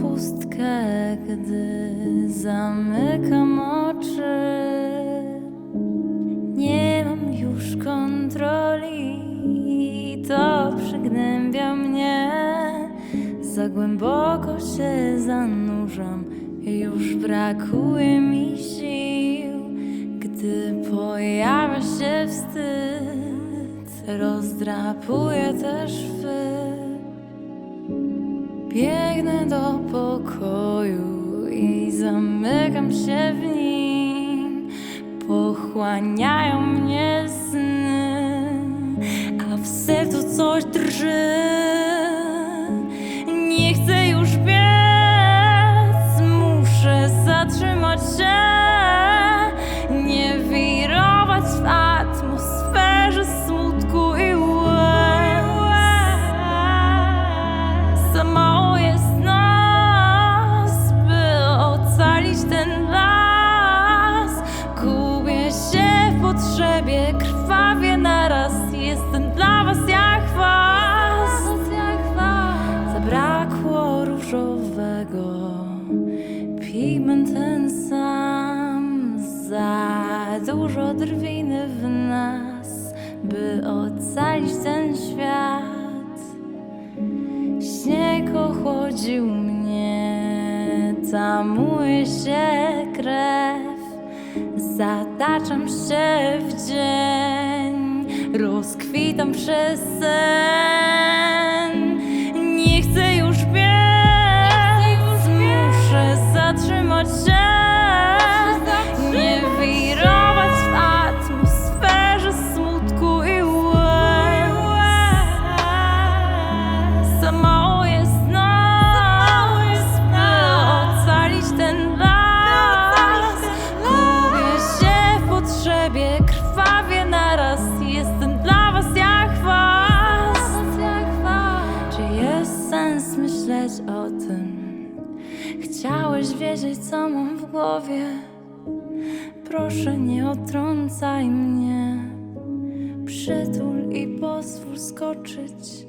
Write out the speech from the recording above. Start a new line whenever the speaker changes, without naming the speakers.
Pustkę, gdy zamykam oczy. Nie mam już kontroli, to przygnębia mnie. Za głęboko się zanurzam, już brakuje mi sił. Gdy pojawia się wstyd, rozdrapuje też szwy. Biegnę do pokoju i zamykam się w nim. Pochłaniają mnie sny, a w sercu coś drży. Potrzebie, krwawie naraz. Jestem dla was jak was. Zabrakło różowego, pigment ten sam. Za dużo drwiny w nas, by ocalić ten świat. Śnieg ochłodził mnie, tamuje się krew. Zataczam się w dzień, rozkwitam przez sen. Chciałeś wiedzieć, co mam w głowie. Proszę, nie odtrącaj mnie. Przytul i pozwól skoczyć